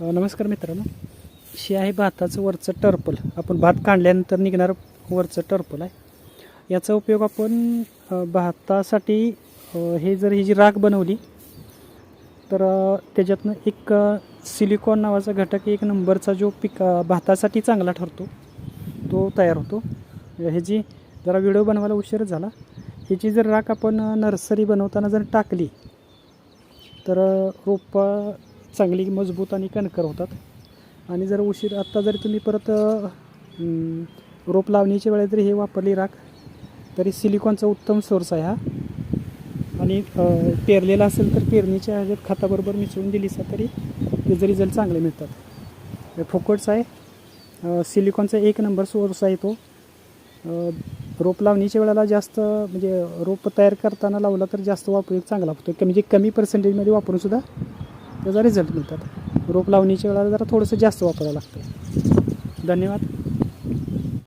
नमस्कार मित्रांनो. हे आहे भाताचं वरचं टर्पल. आपण भात काढल्यानंतर निघणारं वरचं टर्पल आहे. याचा उपयोग आपण भातासाठी हे जर ही जी राख बनवली तर त्याच्यातनं एक सिलिकॉन नावाचा घटक एक नंबरचा जो पिक भातासाठी चांगला ठरतो तो तयार होतो. ह्याची जरा व्हिडिओ बनवायला उशीर झाला. ह्याची जर राख आपण नर्सरी बनवताना जर टाकली तर रोपा रोपं चांगली मजबूत आणि कणकर होतात. आणि जर उशीर आत्ता जरी तुम्ही परत रोप लावणीच्या वेळेस जरी हे वापरली राख तरी सिलिकॉनचा उत्तम सोर्स आहे हा. आणि पेरलेला असेल तर पेरणीच्या ह्याच्यात खताबरोबर मिसळून दिलीसा तरी त्याचे रिझल्ट चांगले मिळतात. हे फुकटचा आहे. सिलिकॉनचा एक नंबर सोर्स आहे तो. रोप लावणीच्या वेळेला जास्त म्हणजे रोप तयार करताना लावला तर जास्त वापर चांगला होतो. म्हणजे कमी पर्सेंटेजमध्ये वापरून सुद्धा त्याचा रिझल्ट मिळतात. रोप लावणीच्या वेळेला जरा थोडंसं जास्त वापरावं लागतं. धन्यवाद.